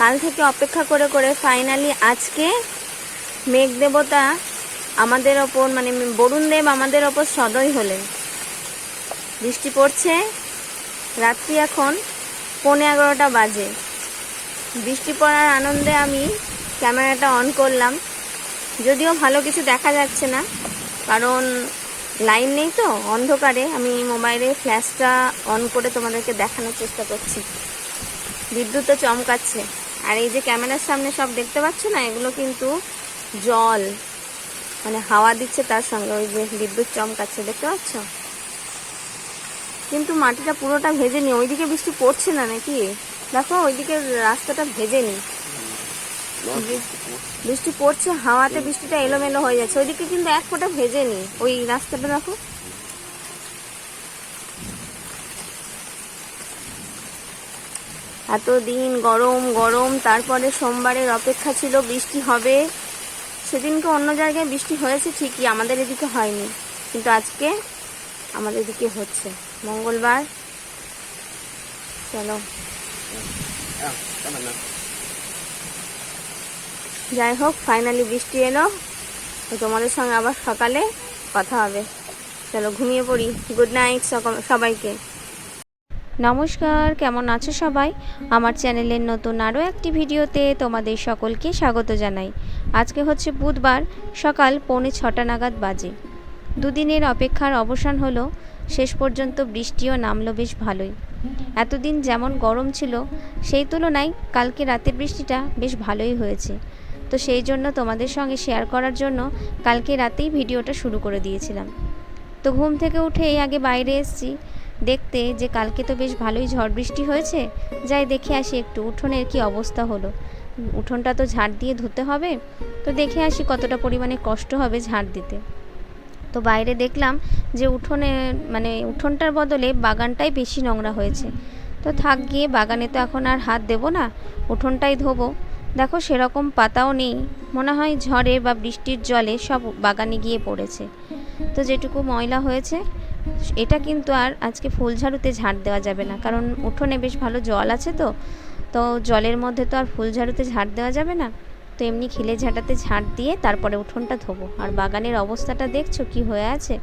কাল থেকে অপেক্ষা করে করে ফাইনালি আজকে মেঘ দেবতা আমাদের ওপর মানে বরুণ দেব আমাদের ওপর সদয় হলেন। বৃষ্টি পড়ছে, রাত্রি এখন পৌনে এগারোটা বাজে। বৃষ্টি পড়ার আনন্দে আমি ক্যামেরাটা অন করলাম। যদিও ভালো কিছু দেখা যাচ্ছে না, কারণ লাইন নেই তো, অন্ধকারে। আমি মোবাইলে ফ্ল্যাশটা অন করে তোমাদেরকে দেখানোর চেষ্টা করছি। বিদ্যুৎও চমকাচ্ছে। আর এই যে ক্যামেরার সামনে সব দেখতে পাচ্ছ না এগুলো কিন্তু জল মানে হাওয়া দিচ্ছে তার সঙ্গে ওই যে বিদ্যুৎ চমকাচ্ছে দেখতে পাচ্ছ? কিন্তু মাটিটা পুরোটা ভেজেনি ওইদিকে বৃষ্টি পড়ছে না নাকি? দেখো ওইদিকে রাস্তাটা ভেজেনি। বৃষ্টি পড়ছে হাওয়াতে বৃষ্টিটা এলোমেলো হয়ে যাচ্ছে ওইদিকে কিন্তু এক ফোঁটা ভেজেনি ওই রাস্তাটা দেখো। এতদিন গরম গরম, তারপরে সোমবারের অপেক্ষা ছিল বৃষ্টি হবে। সেদিনকে অন্য জায়গায় বৃষ্টি হয়েছে ঠিকই, আমাদের এদিকে হয়নি। কিন্তু আজকে আমাদের এদিকে হচ্ছে। মঙ্গলবার। চলো। যাই হোক ফাইনালি বৃষ্টি এলো। তোমাদের সঙ্গে আবার সকালে কথা হবে। চলো, ঘুমিয়ে পড়ি। গুড নাইট সবাইকে। নমস্কার, কেমন আছো সবাই? আমার চ্যানেলের নতুন আরও একটি ভিডিওতে তোমাদের সকলকে স্বাগত জানাই। আজকে হচ্ছে বুধবার, সকাল পৌনে ছটা নাগাদ বাজে। দুদিনের অপেক্ষার অবসান হলো, শেষ পর্যন্ত বৃষ্টিও নামলো বেশ ভালোই। এতদিন যেমন গরম ছিল, সেই তুলনায় কালকে রাতের বৃষ্টিটা বেশ ভালোই হয়েছে। তো সেই জন্য তোমাদের সঙ্গে শেয়ার করার জন্য কালকে রাতেই ভিডিওটা শুরু করে দিয়েছিলাম। তো ঘুম থেকে উঠেই আগে বাইরে এসেছি দেখতে যে কালকে তো বেশ ভালোই ঝড় বৃষ্টি হয়েছে, যাই দেখে আসি একটু উঠোনের কি অবস্থা হলো। উঠোনটা তো ঝাড় দিয়ে ধুতে হবে, তো দেখে আসি কতটা পরিমাণে কষ্ট হবে ঝাড় দিতে। তো বাইরে দেখলাম যে উঠোনে মানে উঠোনটার বদলে বাগানটাই বেশি নোংরা হয়েছে। তো থাক গিয়ে বাগানে তো এখন আর হাত দেবো না, উঠোনটাই ধোবো। দেখো সেরকম পাতাও নেই, মনে হয় ঝড়ে বা বৃষ্টির জলে সব বাগানে গিয়ে পড়েছে। তো যেটুকু ময়লা হয়েছে এটা কিন্তু আর আজকে ফুল ঝাড়ুতে ঝাড় দেওয়া যাবে না। কারণ উঠোনে বেশ ভালো জল আছে তো তো জলের মধ্যে তো আর ফুল ঝাড়ুতে ঝাড় দেওয়া যাবে না। তো এমনি খিলে ঝাঁটাতে ঝাঁট দিয়ে তারপরে উঠোনটা ধোবো। আর বাগানের অবস্থাটা দেখছ কি হয়ে আছে?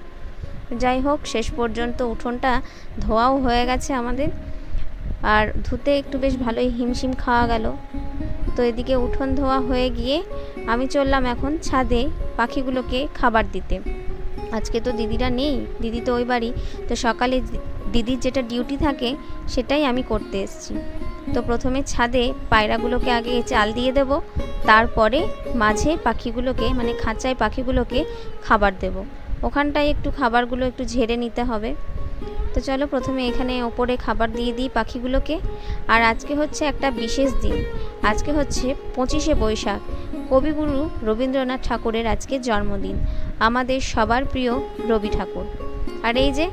যাই হোক, শেষ পর্যন্ত উঠোনটা ধোয়াও হয়ে গেছে আমাদের। আর ধুতে একটু বেশ ভালোই হিমশিম খাওয়া গেল। তো এদিকে উঠোন ধোয়া হয়ে গিয়ে আমি চললাম এখন ছাদে পাখিগুলোকে খাবার দিতে। আজকে তো দিদিরা নেই, দিদি তো ওই বাড়ি। তো সকালে দিদির যেটা ডিউটি থাকে, সেটাই আমি করতে এসেছি। তো প্রথমে ছাদে পায়রাগুলোকে আগে চাল দিয়ে দেব, তারপরে মাঝে পাখিগুলোকে মানে খাঁচায় পাখিগুলোকে খাবার দেব। ওখানটায় একটু খাবারগুলো একটু ঝেড়ে নিতে হবে। তো চলো প্রথমে এখানে ওপরে খাবার দিয়ে দিই পাখিগুলোকে। আর আজকে হচ্ছে একটা বিশেষ দিন। আজকে হচ্ছে পঁচিশে বৈশাখ। কবিগুরু রবীন্দ্রনাথ ঠাকুরের আজকে জন্মদিন, আমাদের সবার প্রিয় রবি ঠাকুর। আর এই যে,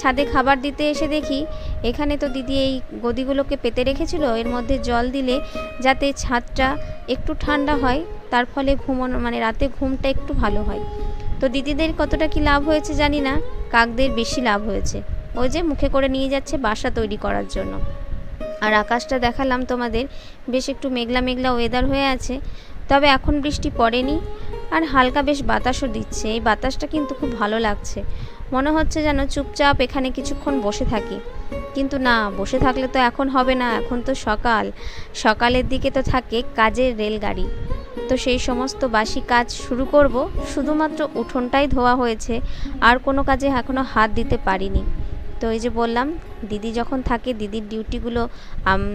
ছাদে খাবার দিতে এসে দেখি, এখানে তো দিদি এই গদিগুলোকে পেতে রেখেছিল, এর মধ্যে জল দিলে যাতে ছাদটা একটু ঠান্ডা হয়, তার ফলে ঘুমানো মানে রাতে ঘুমটা একটু ভালো হয়। তো দিদিদের কতটা কি লাভ হয়েছে জানি না, কাকদের বেশি লাভ হয়েছে। ওই যে মুখে করে নিয়ে যাচ্ছে বাসা তৈরি করার জন্য। আর আকাশটা দেখালাম তোমাদের, বেশ একটু মেঘলা মেঘলা ওয়েদার হয়ে আছে। তবে এখন বৃষ্টি পড়েনি আর হালকা বেশ বাতাসও দিচ্ছে। এই বাতাসটা কিন্তু খুব ভালো লাগছে। মনে হচ্ছে যেন চুপচাপ এখানে কিছুক্ষণ বসে থাকি। কিন্তু না, বসে থাকলে তো এখন হবে না, এখন তো সকাল। সকালের দিকে তো থাকে কাজের রেলগাড়ি। তো সেই সমস্ত বাসি কাজ শুরু করব। শুধুমাত্র উঠোনটাই ধোয়া হয়েছে, আর কোনো কাজে এখনও হাত দিতে পারিনি। তো এই যে বললাম, দিদি যখন থাকে, দিদির ডিউটিগুলো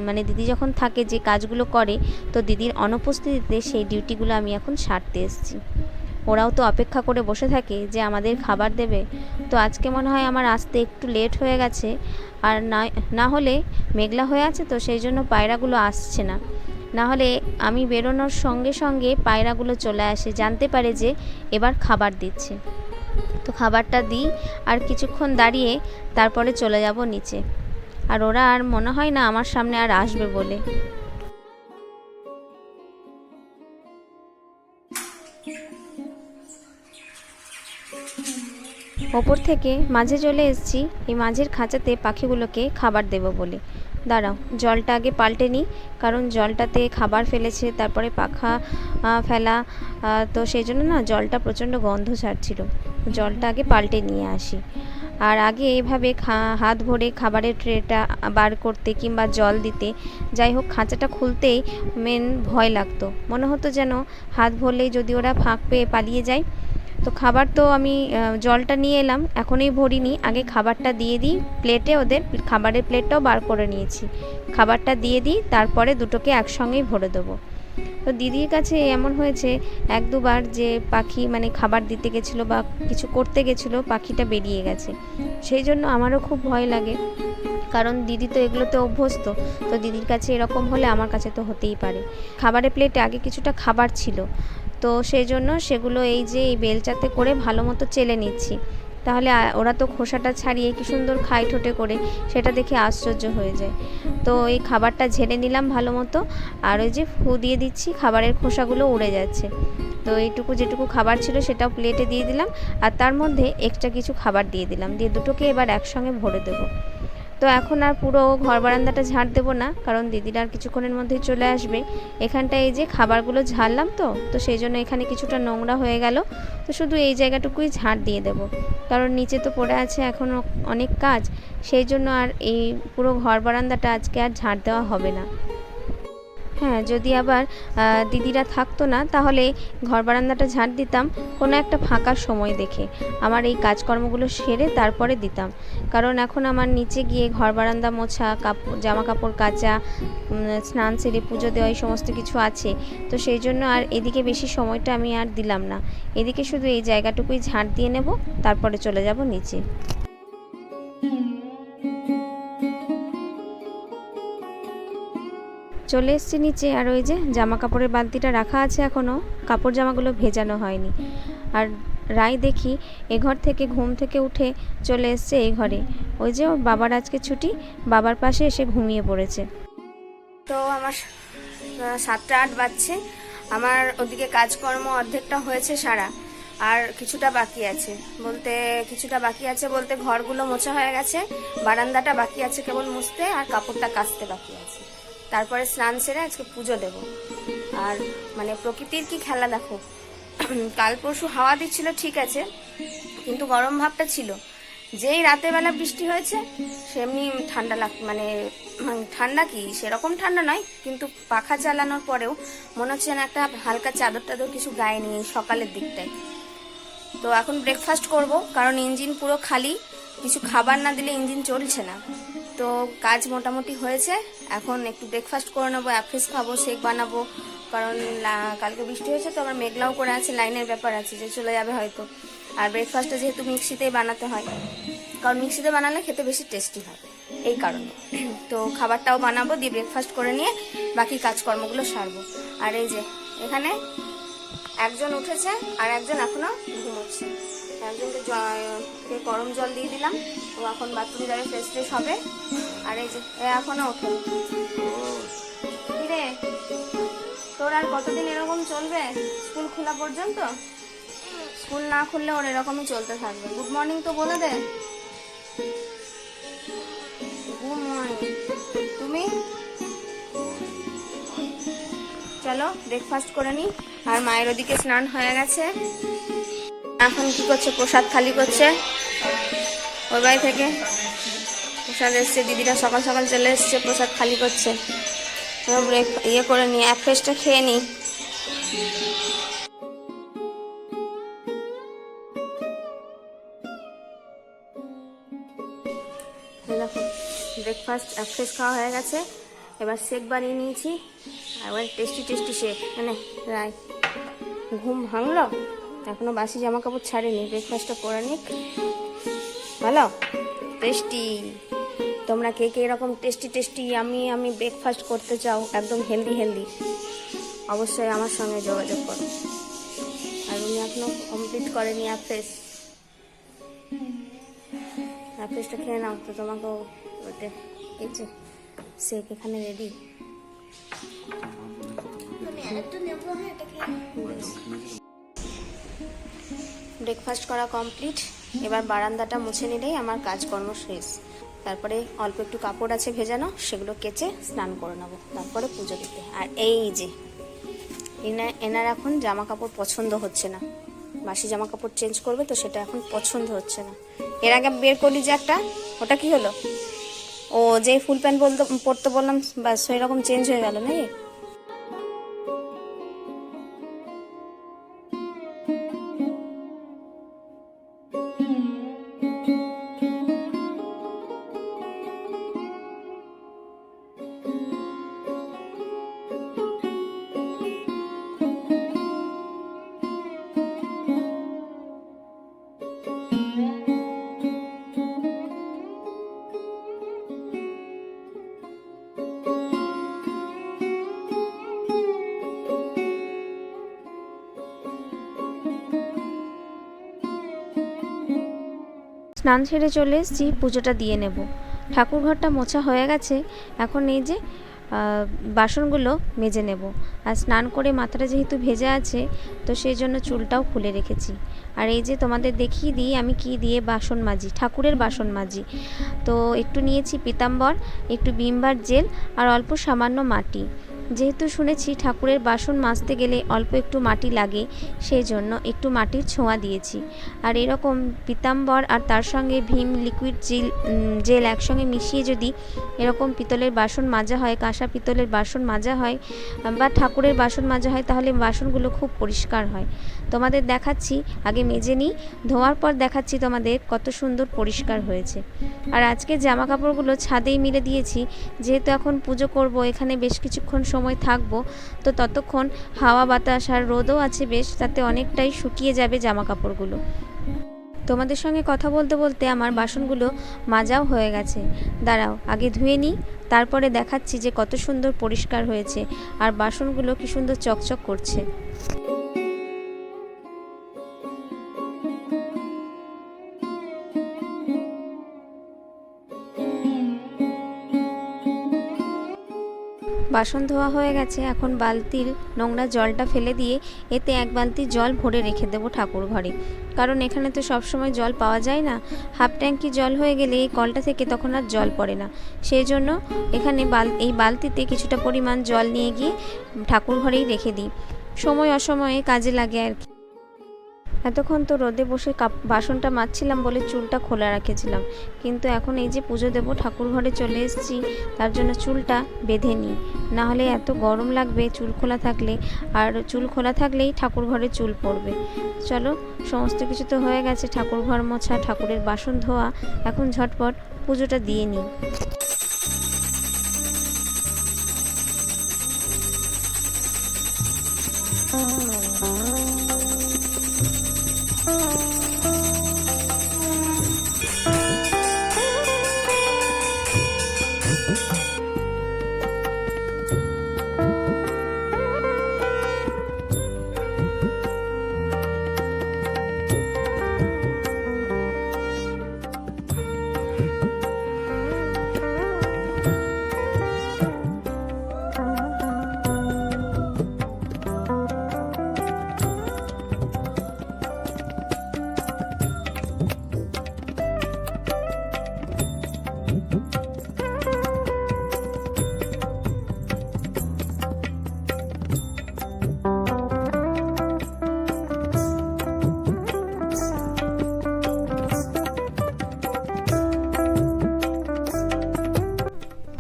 মানে দিদি যখন থাকে, যে কাজগুলো করে, তো দিদির অনুপস্থিতিতে সেই ডিউটিগুলো আমি এখন সারতে এসেছি। ওরাও তো অপেক্ষা করে বসে থাকে যে আমাদের খাবার দেবে। তো আজকে মনে হয় আমার আসতে একটু লেট হয়ে গেছে, আর না না হলে মেঘলা হয়ে আছে তো সেই জন্য পায়রাগুলো আসছে না। না হলে আমি বেরোনোর সঙ্গে সঙ্গে পায়রাগুলো চলে আসে, জানতে পারে যে এবার খাবার দিচ্ছে। তো খাবারটা দিই আর কিছুক্ষণ দাঁড়িয়ে তারপরে চলে যাব নিচে। আর ওরা আর মনে হয় না আমার সামনে আর আসবে বলে। ওপর থেকে মাঝে চলে এসেছি, এই মাঝের খাঁচাতে পাখিগুলোকে খাবার দেব বলে। দাঁড়াও, জলটা আগে পাল্টে নিই, কারণ জলটাতে খাবার ফেলেছে, তারপরে পাখা ফেলা তো সেই জন্য না জলটা প্রচণ্ড গন্ধ ছাড়ছিল। জলটা আগে পাল্টে নিয়ে আসি। আর আগে এইভাবে খা- হাত ভরে খাবারের ট্রেটা বার করতে কিংবা জল দিতে, যাই হোক খাঁচাটা খুলতেই মেন ভয় লাগতো। মনে হতো যেন হাত ভরলেই যদি ওরা ফাঁক পেয়ে পালিয়ে যায়। তো খাবার তো আমি জলটা নিয়ে এলাম, এখনই ভরিনি। আগে খাবারটা দিয়ে দিই প্লেটে ওদের খাবারের প্লেটটাও বার করে নিয়েছি। খাবারটা দিয়ে দিই, তারপরে দুটোকে একসঙ্গেই ভরে দেবো। তো দিদির কাছে এমন হয়েছে, এক দুবার যে পাখি মানে খাবার দিতে গেছিল বা কিছু করতে গেছিল, পাখিটা বেরিয়ে গেছে। সেই জন্য আমারও খুব ভয় লাগে। কারণ দিদি তো এগুলোতে অভ্যস্ত, তো দিদির কাছে এরকম হলে আমার কাছে তো হতেই পারে। খাবারের প্লেটে আগে কিছুটা খাবার ছিল, তো সেই জন্য সেগুলো এই যে এই বেলচাতে করে ভালো মতো চেলে নিচ্ছি। তাহলে ওরা তো খোসাটা ছাড়িয়ে কি সুন্দর খায় ঠোঁটে করে, সেটা দেখে আশ্চর্য হয়ে যায়। তো এই খাবারটা ঝেড়ে নিলাম ভালো মতো, আর ওই যে ফু দিয়ে দিচ্ছি, খাবারের খোসাগুলো উড়ে যাচ্ছে। তো এইটুকু যেটুকু খাবার ছিল সেটাও প্লেটে দিয়ে দিলাম, আর তার মধ্যে এক্সট্রা কিছু খাবার দিয়ে দিলাম। দিয়ে দুটোকে এবার একসঙ্গে ভরে দেবো। তো এখন আর পুরো ঘর বারান্দাটা ঝাড় দেবো না, কারণ দিদিরা আর কিছুক্ষণের মধ্যেই চলে আসবে। এখানটা এই যে খাবারগুলো ঝাড়লাম তো তো সেই জন্য এখানে কিছুটা নোংরা হয়ে গেল। তো শুধু এই জায়গাটুকুই ঝাড় দিয়ে দেব। কারণ নিচে তো পড়ে আছে এখনও অনেক কাজ, সেই জন্য আর এই পুরো ঘর বারান্দাটা আজকে আর ঝাড় দেওয়া হবে না। হ্যাঁ যদি আবার দিদিরা থাকতো না, তাহলে ঘর বারান্দাটা ঝাড় দিতাম, কোনো একটা ফাঁকা সময় দেখে। আমার এই কাজকর্মগুলো সেরে তারপরে দিতাম। কারণ এখন আমার নিচে গিয়ে ঘর বারান্দা মোছা কাপড় জামা কাপড় কাচা স্নান সেরে পুজো দেওয়া, এই সমস্ত কিছু আছে। তো সেই জন্য আর এদিকে বেশি সময়টা আমি আর দিলাম না। এদিকে শুধু এই জায়গাটুকুই ঝাড় দিয়ে নেব, তারপরে চলে যাব নিচে। চলে এসেছি নিচে, আর ওই যে জামা কাপড়ের বালতিটা রাখা আছে এখনও কাপড় জামাগুলো ভেজানো হয়নি। আর রায় দেখি এ ঘর থেকে ঘুম থেকে উঠে চলে এসছে এই ঘরে। ওই যে ওর বাবার আজকে ছুটি, বাবার পাশে এসে ঘুমিয়ে পড়েছে। তো আমার সাতটা আট বাজছে, আমার ওদিকে কাজকর্ম অর্ধেকটা হয়েছে সারা, আর কিছুটা বাকি আছে। বলতে কিছুটা বাকি আছে বলতে ঘরগুলো মোছা হয়ে গেছে, বারান্দাটা বাকি আছে কেবল মুছতে, আর কাপড়টা কাচতে বাকি আছে। তারপরে স্নান সেরে আজকে পুজো দেব। আর মানে প্রকৃতির কি খেলা দেখো, কাল পরশু হাওয়া দিচ্ছিল ঠিক আছে, কিন্তু গরম ভাবটা ছিল। যেই রাতের বেলা বৃষ্টি হয়েছে, সেমনি ঠান্ডা লাগ মানে ঠান্ডা কি? সেরকম ঠান্ডা নয়, কিন্তু পাখা চালানোর পরেও মনে হচ্ছে না একটা হালকা চাদর টাদর কিছু গায়ে নিয়ে সকালের দিকটায়। তো এখন ব্রেকফাস্ট করব, কারণ ইঞ্জিন পুরো খালি, কিছু খাবার না দিলে ইঞ্জিন চলছে না। তো কাজ মোটামুটি হয়েছে। এখন একটু ব্রেকফাস্ট করে নেব অ্যাফ্রেস খাব শেক বানাবো। কারণ কালকে বৃষ্টি হয়েছে তো আমার মেঘলাও করে আছে, লাইনের ব্যাপার আছে যে চলে যাবে হয়তো। আর ব্রেকফাস্টটা যেহেতু মিক্সিতেই বানাতে হয়। কারণ মিক্সিতে বানালে খেতে বেশি টেস্টি হয়, এই কারণে। তো খাবারটাও বানাবো, দিয়ে ব্রেকফাস্ট করে নিয়ে বাকি কাজকর্মগুলো সারবো। আর এই যে, এখানে একজন উঠেছে আর একজন এখনও ঘুমোচ্ছে। একজনকে জ- কে গরম জল দিয়ে দিলাম। ও এখন বাথরুম যাবে ফ্রেশ ফ্রেশ হবে। আর এই যে এখনও ওঠে কিরে, তোর আর কতদিন এরকম চলবে? স্কুল খোলা পর্যন্ত? স্কুল না খুললে ওর এরকমই চলতে থাকবে। গুড মর্নিং তো বলে দে। Good morning. তুমি? চলো ব্রেকফাস্ট করে নিই আর মায়ের ওদিকে স্নান হয়ে গেছে। এখন কি করছে? প্রসাদ খালি করছে। ওর বাড়ি থেকে প্রসাদ এসছে দিদিরা সকাল সকাল চলে এসছে, প্রসাদ খালি করছে। ইয়ে করে নিই এক ফেসটা খেয়ে দেখো ব্রেকফাস্ট এক ফ্রেশ খাওয়া হয়ে গেছে। এবার শেক বানিয়ে নিয়েছি। আর এবার টেস্টি টেস্টি শেক মানে রায়, ঘুম ভাঙলো? এখনও বাসি জামা কাপড় ছাড়েনি ব্রেকফাস্টটা করে নিক। ভালো? টেস্টি তোমরা কে কে এরকম টেস্টি টেস্টি আমি আমি ব্রেকফাস্ট করতে চাও, একদম হেলদি হেলদি অবশ্যই আমার সঙ্গে যোগাযোগ করো। আর উনি এখনও কমপ্লিট করেনি অ্যাফেস অ্যাফেসটা খেয়ে নাও, তো তোমাকেও ওটা এই শেক এখানে রেডি ব্রেকফাস্ট করা কমপ্লিট এবার বারান্দাটা মুছে নিলেই আমার কাজকর্ম শেষ। তারপরে অল্প একটু কাপড় আছে ভেজানো, সেগুলো কেচে স্নান করে নেব। তারপরে পুজো দিতে। আর এই যে, এনা এনার এখন জামা কাপড় পছন্দ হচ্ছে না। বাসি জামা কাপড় চেঞ্জ করবে তো সেটা এখন পছন্দ হচ্ছে না। এর আগে বের করলি যে একটা, ওটা কি হলো? ও, যে ফুল প্যান্ট বলতে পরতে বললাম বা সেই রকম চেঞ্জ হয়ে গেল নাকি? স্নান সেরে চলে এসেছি, পুজোটা দিয়ে নেব। ঠাকুর ঘরটা মোছা হয়ে গেছে, এখন এই যে বাসনগুলো মেজে নেব। আর স্নান করে মাথাটা যেহেতু ভেজে আছে, তো সেই জন্য চুলটাও খুলে রেখেছি। আর এই যে তোমাদের দেখিয়ে দিই, আমি কি দিয়ে বাসন মাজি, ঠাকুরের বাসন মাজি। তো একটু নিয়েছি পিতাম্বর, একটু বিমবার জেল, আর অল্প সামান্য মাটি। যেহেতু শুনেছি ঠাকুরের বাসন মাজতে গেলে অল্প একটু মাটি লাগে সেই জন্য একটু মাটির ছোঁয়া দিয়েছি। আর এরকম পিতাম্বর আর তার সঙ্গে ভীম লিকুইড জিল জেল একসঙ্গে মিশিয়ে যদি এরকম পিতলের বাসন মাজা হয়, কাঁসা পিতলের বাসন মাজা হয়, বা ঠাকুরের বাসন মাজা হয়, তাহলে বাসনগুলো খুব পরিষ্কার হয়। তোমাদের দেখাচ্ছি, আগে মেজে নিই। ধোয়ার পর দেখাচ্ছি তোমাদের কত সুন্দর পরিষ্কার হয়েছে। আর আজকে জামা কাপড়গুলো ছাদেই মিলে দিয়েছি। যেহেতু এখন পুজো করব, এখানে বেশ কিছুক্ষণ সময় থাকব, তো ততক্ষণ হাওয়া বাতাস আর রোদও আছে বেশ, তাতে অনেকটাই শুকিয়ে যাবে জামা কাপড়গুলো তোমাদের সঙ্গে কথা বলতে বলতে আমার বাসনগুলো মাজাও হয়ে গেছে। দাঁড়াও, আগে ধুয়ে নিই, তারপরে দেখাচ্ছি যে কত সুন্দর পরিষ্কার হয়েছে। আর বাসনগুলো কি সুন্দর চকচক করছে। বাসন ধোয়া হয়ে গেছে, এখন বালতির নোংরা জলটা ফেলে দিয়ে এতে এক বালতি জল ভরে রেখে দেবো ঠাকুর ঘরে। কারণ এখানে তো সবসময় জল পাওয়া যায় না। হাফ ট্যাঙ্কি জল হয়ে গেলে এই কলটা থেকে তখন আর জল পড়ে না। সেই জন্য এখানে বাল, এই বালতিতে কিছুটা পরিমাণ জল নিয়ে গিয়ে ঠাকুর ঘরেই রেখে দিই। সময় অসময়ে কাজে লাগে আর কি। এতক্ষণ তো রোদে বসে কাপ, বাসনটা মাজছিলাম বলে চুলটা খোলা রেখেছিলাম। কিন্তু এখন এই যে পুজো দেবো ঠাকুর ঘরে চলে এসেছি, তার জন্য চুলটা বেঁধে নিই। নাহলে এত গরম লাগবে চুল খোলা থাকলে, আর চুল খোলা থাকলেই ঠাকুর ঘরে চুল পড়বে। চলো, সমস্ত কিছু তো হয়ে গেছে ঠাকুর ঘর মোছা, ঠাকুরের বাসন ধোয়া, এখন ঝটপট পুজোটা দিয়ে নিই।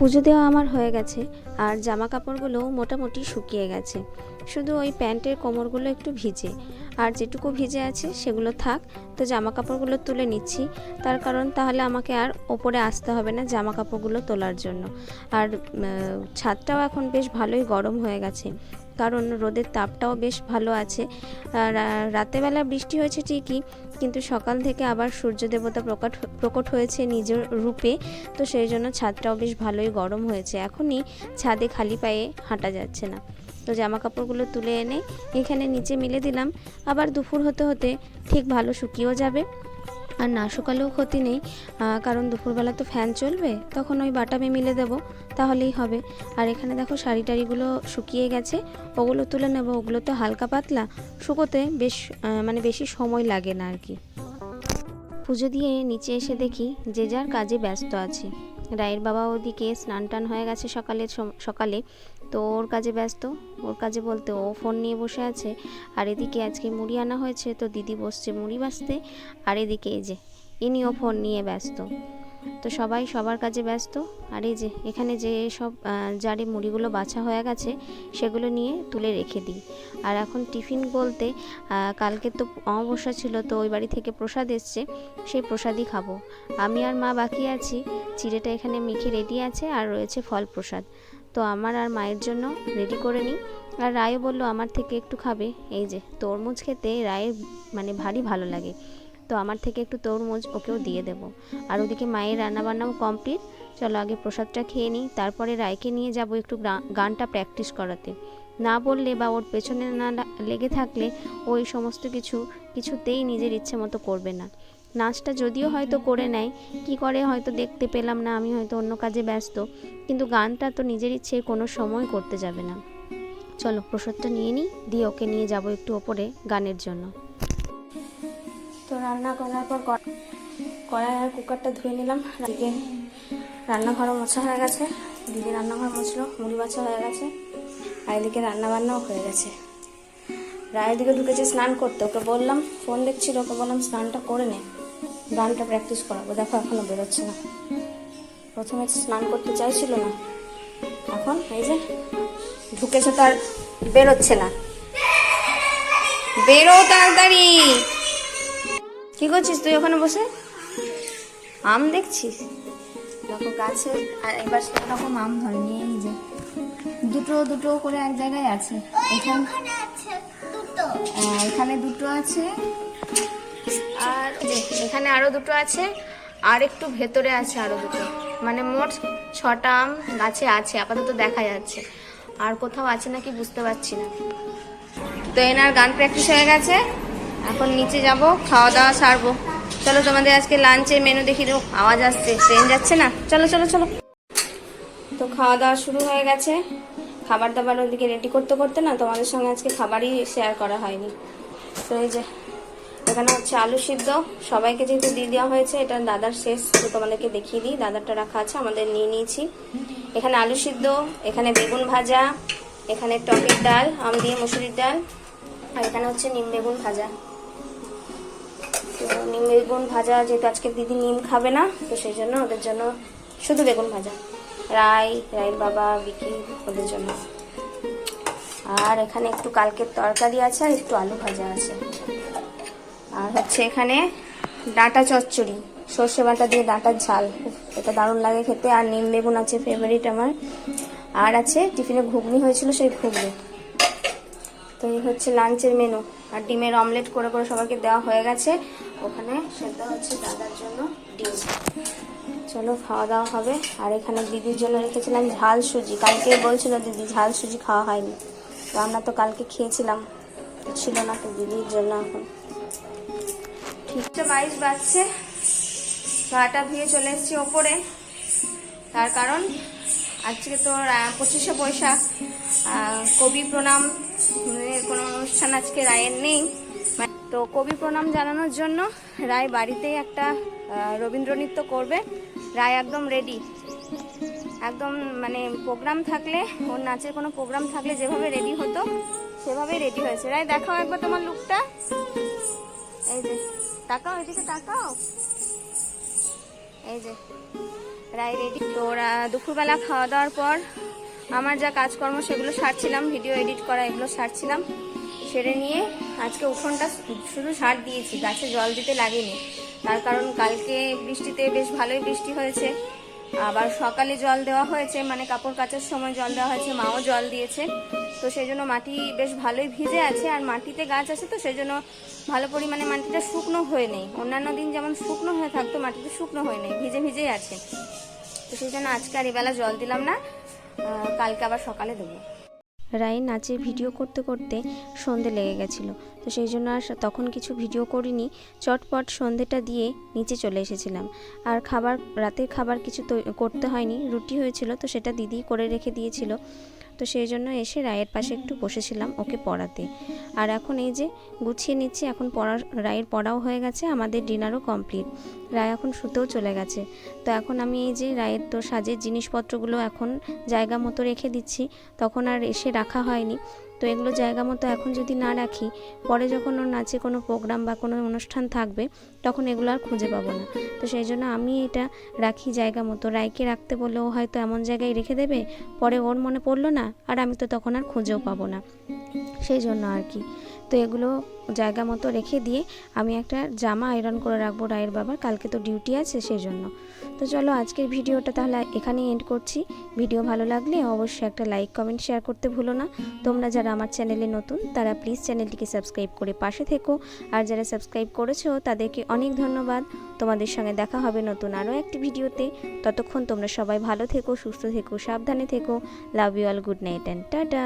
পুজো দেওয়া আমার হয়ে গেছে, আর জামা কাপড়গুলোও মোটামুটি শুকিয়ে গেছে। শুধু ওই প্যান্টের কোমরগুলো একটু ভিজে, আর যেটুকু ভিজে আছে সেগুলো থাক, তো জামা কাপড়গুলো তুলে নিচ্ছি। তার কারণ তাহলে আমাকে আর ওপরে আসতে হবে না জামা কাপড়গুলো তোলার জন্য। আর ছাদটাও এখন বেশ ভালোই গরম হয়ে গেছে। কারণ রোদের তাপটাও বেশ ভালো আছে। রাতেবেলা বৃষ্টি হয়েছে ঠিকই, কিন্তু সকাল থেকে আবার সূর্য দেবতা প্রকট প্রকট হয়েছে নিজের রূপে, তো সেই জন্য ছাদটাও বেশ ভালোই গরম হয়েছে। এখনই ছাদে খালি পায়ে হাঁটা যাচ্ছে না। তো জামা কাপড়গুলো তুলে এনে এখানে নিচে মিলে দিলাম। আবার দুপুর হতে হতে ঠিক ভালো শুকিয়েও যাবে। আর না শুকালেও ক্ষতি নেই কারণ দুপুরবেলা তো ফ্যান চলবে, তখন ওই বাটামে মিলে দেব, তাহলেই হবে। আর এখানে দেখো শাড়ি টাড়িগুলো শুকিয়ে গেছে, ওগুলো তুলে নেব, ওগুলো তো হালকা পাতলা, শুকোতে বেশ মানে বেশি সময় লাগে না আর কি। পুজো দিয়ে নিচে এসে দেখি যে যার কাজে ব্যস্ত আছে। রায়ের বাবা ওদিকে স্নান টান হয়ে গেছে সকালে সকালে তো ওর কাজে ব্যস্ত। ওর কাজে বলতে ও ফোন নিয়ে বসে আছে। আর এদিকে আজকে মুড়ি আনা হয়েছে, তো দিদি বসছে মুড়ি বাঁচতে। আর এদিকে এই যে, ইনিও ফোন নিয়ে ব্যস্ত। তো সবাই সবার কাজে ব্যস্ত। আর এই যে, এখানে যে সব জারে মুড়িগুলো বাছা হয়ে গেছে, সেগুলো নিয়ে তুলে রেখে দিই। আর এখন টিফিন বলতে কালকে তো অমাবস্যা ছিল, তো ওই বাড়ি থেকে প্রসাদ এসছে, সেই প্রসাদই খাব। আমি আর মা বাকি আছি। চিড়েটা এখানে মেখে রেডি আছে, আর রয়েছে ফল প্রসাদ। তো আমার আর মায়ের জন্য রেডি করে নিই। আর রায়ও বলল, আমার থেকে একটু খাবে। এই যে, তরমুজ খেতে রায়ের মানে ভারী ভালো লাগে। তো আমার থেকে একটু তরমুজ ওকেও দিয়ে দেব। আর ওদিকে মায়ের রান্নাবান্নাও কমপ্লিট চলো আগে প্রসাদটা খেয়ে নিই। তারপরে রায়কে নিয়ে যাব একটু গানটা প্র্যাকটিস করাতে। না বললে বা ওর পেছনে না লেগে থাকলে ওই সমস্ত কিছু কিছুতেই নিজের ইচ্ছে মতো করবে না। নাচটা যদিও হয়তো করে নেয়, কি করে হয়তো দেখতে পেলাম না, আমি হয়তো অন্য কাজে ব্যস্ত। কিন্তু গানটা তো নিজের ইচ্ছে কোনো সময় করতে যাবে না। চলো, প্রসাদটা নিয়ে নিই, দিয়ে ওকে নিয়ে যাব একটু ওপরে গানের জন্য। তো রান্না করার পর কড়াই আর কুকারটা ধুয়ে নিলাম। এদিকে রান্নাঘরও মোছা হয়ে গেছে। দিদি রান্নাঘর মুছলো, মুড়ি বাছা হয়ে গেছে, আর এদিকে রান্না বান্নাও হয়ে গেছে। রায়ের দিকে ঢুকেছে স্নান করতে। ওকে বললাম, ফোন দেখছিল, ওকে বললাম স্নানটা করে নে। গানটা প্র্যাকটিস করাবো। দেখো এখনও বেরোচ্ছে না। প্রথমে স্নান করতে চাইছিল না। এখন এই যে ঢুকেছে তার বেরোচ্ছে না। বেরো তাড়াতাড়ি। কি করছিস তুই ওখানে বসে? আম দেখছিস? দেখো গাছে আর এবার সেরকম আম ধরেনি এই যে। দুটো দুটো করে এক জায়গায় আছে। এখানে আহ, এখানে দুটো আছে। আর এখানে আরও দুটো আছে, আর একটু ভেতরে আছে আরও দুটো। মানে মোট ছটা আম গাছে আছে, আপাতত দেখা যাচ্ছে। আর কোথাও আছে নাকি বুঝতে পারছি না। তো এনার গান প্র্যাকটিস হয়ে গেছে। এখন নিচে যাব, খাওয়া দাওয়া সারবো। চলো তোমাদের আজকে লাঞ্চের মেনু দেখি দেবো। আওয়াজ আসছে ট্রেন যাচ্ছে না? চলো চলো চলো। তো খাওয়া দাওয়া শুরু হয়ে গেছে। খাবার দাবার ওদিকে রেডি করতে করতে না তোমাদের সঙ্গে আজকে খাবারই শেয়ার করা হয়নি। তো এই যে এখানে হচ্ছে আলু সিদ্ধ। সবাইকে যেহেতু দিয়ে দেওয়া হয়েছে, এটা দাদার শেষ। তো তোমাদেরকে দেখিয়ে দিই, দাদারটা রাখা আছে, আমাদের নিয়ে নিয়েছি। এখানে আলু সিদ্ধ, এখানে বেগুন ভাজা, এখানে টকের ডাল, আম দিয়ে মুসুরির ডাল, আর এখানে হচ্ছে নিম বেগুন ভাজা। তো নিম বেগুন ভাজা যেহেতু আজকে দিদি নিম খাবে না, তো সেই জন্য ওদের জন্য শুধু বেগুন ভাজা। রাই, রায়ের বাবা বিকি ওদের জন্য। আর এখানে একটু কালকের তরকারি আছে আর একটু আলু ভাজা আছে। আর হচ্ছে এখানে ডাঁটা চচ্চড়ি, সর্ষে বাটা দিয়ে ডাঁটার ঝাল। এটা দারুণ লাগে খেতে, আর নিম বেগুন আছে ফেভারিট আমার। আর আছে টিফিনে ঘুগনি হয়েছিল সেই ঘুগনি। তো এই হচ্ছে লাঞ্চের মেনু আর ডিমের অমলেট করে করে সবাইকে দেওয়া হয়ে গেছে। ওখানে সেটা হচ্ছে দাদার জন্য ডিম। চলো, খাওয়া দাওয়া হবে। আর এখানে দিদির জন্য রেখেছিলাম ঝাল সুজি। কালকে বলছিল দিদি ঝাল সুজি খাওয়া হয়নি। তো আমরা তো কালকে খেয়েছিলাম। ছিল না তো দিদির জন্য এখন। ঠিকটা বাইশ বাজছে। গাটা ধুয়ে চলে এসেছি ওপরে। তার কারণ আজকে তো পঁচিশে বৈশাখ। কবি প্রণাম কোনো অনুষ্ঠান আজকে রায়ের নেই। তো কবি প্রণাম জানানোর জন্য রায় বাড়িতেই একটা রবীন্দ্র নৃত্য করবে। রায় একদম রেডি একদম মানে প্রোগ্রাম থাকলে, ওর নাচের কোনো প্রোগ্রাম থাকলে যেভাবে রেডি হতো, সেভাবেই রেডি হয়েছে। রায়, দেখাও একবার তোমার লুকটা এই যে, তাকাও, এদিকে তাকাও। এই যে রায় রেডি দুপুরবেলা খাওয়া দাওয়ার পর আমার যা কাজকর্ম সেগুলো সারছিলাম ভিডিও এডিট করা এগুলো সারছিলাম। সেরে নিয়ে আজকে উঠোনটা শুধু সার দিয়েছি, গাছে জল দিতে লাগেনি। তার কারণ কালকে বৃষ্টিতে বেশ ভালোই বৃষ্টি হয়েছে। আবার সকালে জল দেওয়া হয়েছে মানে কাপড় কাচার সময় জল দেওয়া হয়েছে, মাও জল দিয়েছে। তো সেই জন্য মাটি বেশ ভালোই ভিজে আছে, আর মাটিতে গাছ আছে তো সেই জন্য ভালো পরিমাণে মাটিটা শুকনো হয়ে নেই। অন্যান্য দিন যেমন শুকনো হয়ে থাকতো, মাটিতে শুকনো হয়ে নেই, ভিজে ভিজেই আছে। তো সেই জন্য আজকে আর এবেলা জল দিলাম না কালকে আবার সকালে দেবো। রায় নাচের ভিডিও করতে করতে সন্ধে লেগে গেছিল, তো সেই জন্য আর তখন কিছু ভিডিও করিনি, চটপট সন্ধেটা দিয়ে নিচে চলে এসেছিলাম। আর খাবার, রাতের খাবার কিছু করতে হয়নি, রুটি হয়েছিল তো সেটা দিদি করে রেখে দিয়েছিল। তো সেই জন্য এসে রায়ের পাশে একটু বসেছিলাম ওকে পড়াতে। আর এখন এই যে গুছিয়ে নিচ্ছি, এখন পড়া রায়ের পড়াও হয়ে গেছে, আমাদের ডিনারও কমপ্লিট। রায় এখন শুতেও চলে গেছে। তো এখন আমি এই যে রায়ের তো সাজের জিনিসপত্রগুলো এখন জায়গা মতো রেখে দিচ্ছি, তখন আর এসে রাখা হয়নি। তো এগুলো জায়গা মতো এখন যদি না রাখি, পরে যখন ওর নাচে কোনো প্রোগ্রাম বা কোনো অনুষ্ঠান থাকবে, তখন এগুলো আর খুঁজে পাবো না। তো সেই জন্য আমি এটা রাখি জায়গা মতো। রায়কে রাখতে বললেও হয়তো এমন জায়গায় রেখে দেবে, পরে ওর মনে পড়ল না, আর আমি তো তখন আর খুঁজেও পাবো না। সেই জন্য আর কি। তো এগুলো জায়গা মতো রেখে দিয়ে আমি একটা জামা আয়রন করে রাখব রায়ের বাবার। কালকে তো ডিউটি আছে সেই জন্য তো চলো আজকের ভিডিওটা তাহলে এখানেই এন্ড করছি। ভিডিও ভালো লাগলে অবশ্যই একটা লাইক কমেন্ট শেয়ার করতে ভুলো না। তোমরা যারা আমার চ্যানেলে নতুন, তারা প্লিজ চ্যানেলটিকে সাবস্ক্রাইব করে পাশে থেকো। আর যারা সাবস্ক্রাইব করেছ, তাদেরকে অনেক ধন্যবাদ। তোমাদের সঙ্গে দেখা হবে নতুন আরও একটি ভিডিওতে। ততক্ষণ তোমরা সবাই ভালো থেকো, সুস্থ থেকো, সাবধানে থেকো। Love you all good night and tata